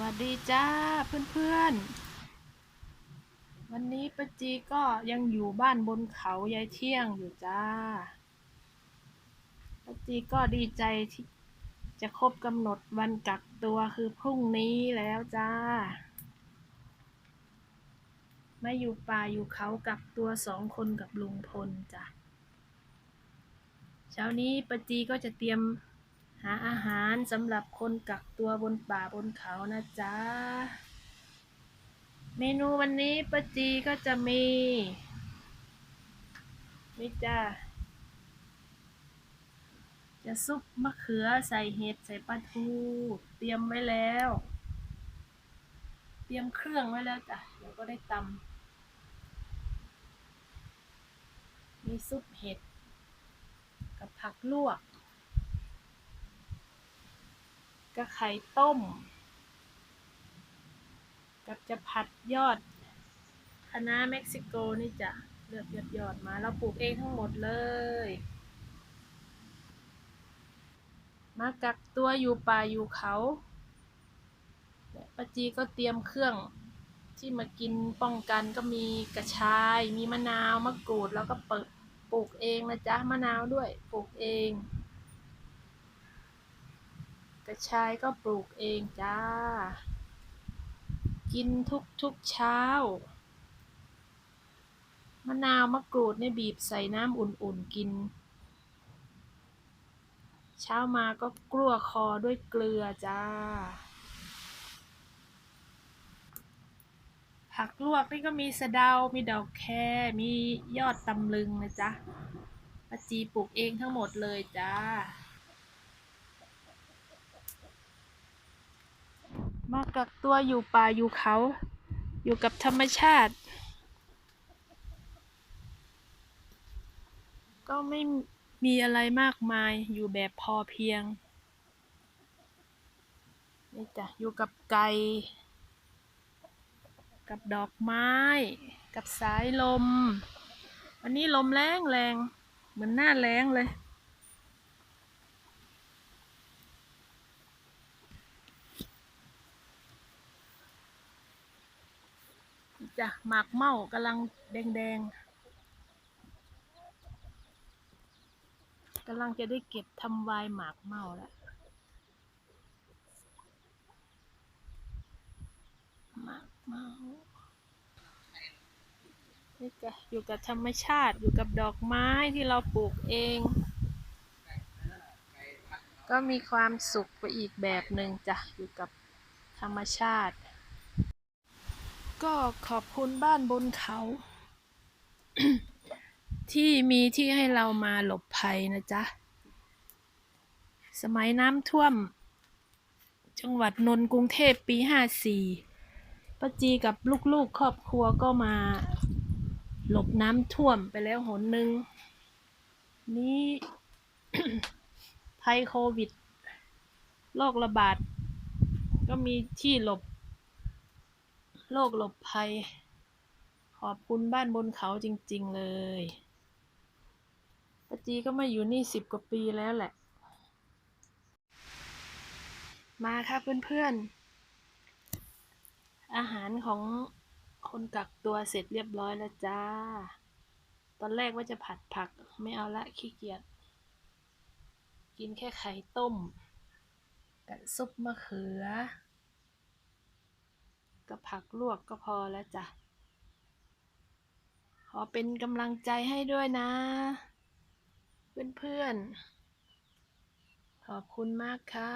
วัสดีจ้าเพื่อนๆ วันนี้ป้าจีก็ยังอยู่บ้านบนเขายายเที่ยงอยู่จ้าป้าจีก็ดีใจที่จะครบกำหนดวันกักตัวคือพรุ่งนี้แล้วจ้ามาอยู่ป่าอยู่เขากักตัวสองคนกับลุงพลจ้ะ เช้านี้ป้าจีก็จะเตรียม หาอาหารสำหรับคนกักตัวบนป่าบนเขานะจ๊ะ เมนูวันนี้ป้าจีก็จะมีนี่จ้าจะซุปมะเขือใส่เห็ดใส่ปลาทูเตรียมไว้แล้ว เตรียมเครื่องไว้แล้วจ้ะเดี๋ยวก็ได้ตำมีซุปเห็ด กับผักลวก กับไข่ต้ม กับจะผัดยอดคะน้าเม็กซิโกนี่จ้ะเลือกยอดยอดมาเราปลูกเองทั้งหมดเลย มากักตัวอยู่ป่าอยู่เขาและป้าจีก็เตรียมเครื่องที่มากินป้องกันก็มีกระชาย มีมะนาวมะกรูดแล้วก็เปิดปลูกเองนะจ๊ะมะนาวด้วยปลูกเอง กระชายก็ปลูกเองจ้า กินทุกทุกเช้ามะนาวมะกรูดเนี่ยบีบใส่น้ำอุ่นๆกิน เช้ามาก็กลัวคอด้วยเกลือจ้า ผักลวกนี่ก็มีสะเดา มีดอกแคมียอดตำลึงนะจ๊ะปาจีปลูกเองทั้งหมดเลยจ้า มากักตัวอยู่ป่าอยู่เขา อยู่กับธรรมชาติ ก็ไม่มีอะไรมากมายอยู่แบบพอเพียงนี่จ้ะอยู่กับไก่กับดอกไม้ กับสายลม วันนี้ลมแรงแรง เหมือนหน้าแรงเลย จ้ะหมากเม่ากำลังแดงๆกำลังจะได้เก็บทำวายหมากเม่าแล้วหมากเมานี่จ้ะอยู่กับธรรมชาติอยู่กับดอกไม้ที่เราปลูกเอง ก็มีความสุขไปอีกแบบหนึ่งจ้ะอยู่กับธรรมชาติ ก็ขอบคุณบ้านบนเขา ที่มีที่ให้เรามาหลบภัยนะจ๊ะ สมัยน้ำท่วม จังหวัดนนท์กรุงเทพปีห้าสี่ป้าจีกับลูกๆครอบครัวก็มาหลบน้ำท่วมไปแล้วหนหนึ่งนี่ภัยโควิดโรคระบาด ก็มีที่หลบ โรคหลบภัย ขอบคุณบ้านบนเขาจริง ๆ เลยปาจีก็มาอยู่นี่สิบกว่าปีแล้วแหละ มาค่ะเพื่อนๆ อาหารของคนกักตัวเสร็จเรียบร้อยแล้วจ้า ตอนแรกว่าจะผัดผักไม่เอาละขี้เกียจ กินแค่ไข่ต้ม กับซุปมะเขือ กับผักลวกก็พอแล้วจ้ะ ขอเป็นกำลังใจให้ด้วยนะ เพื่อนๆ ขอบคุณมากค่ะ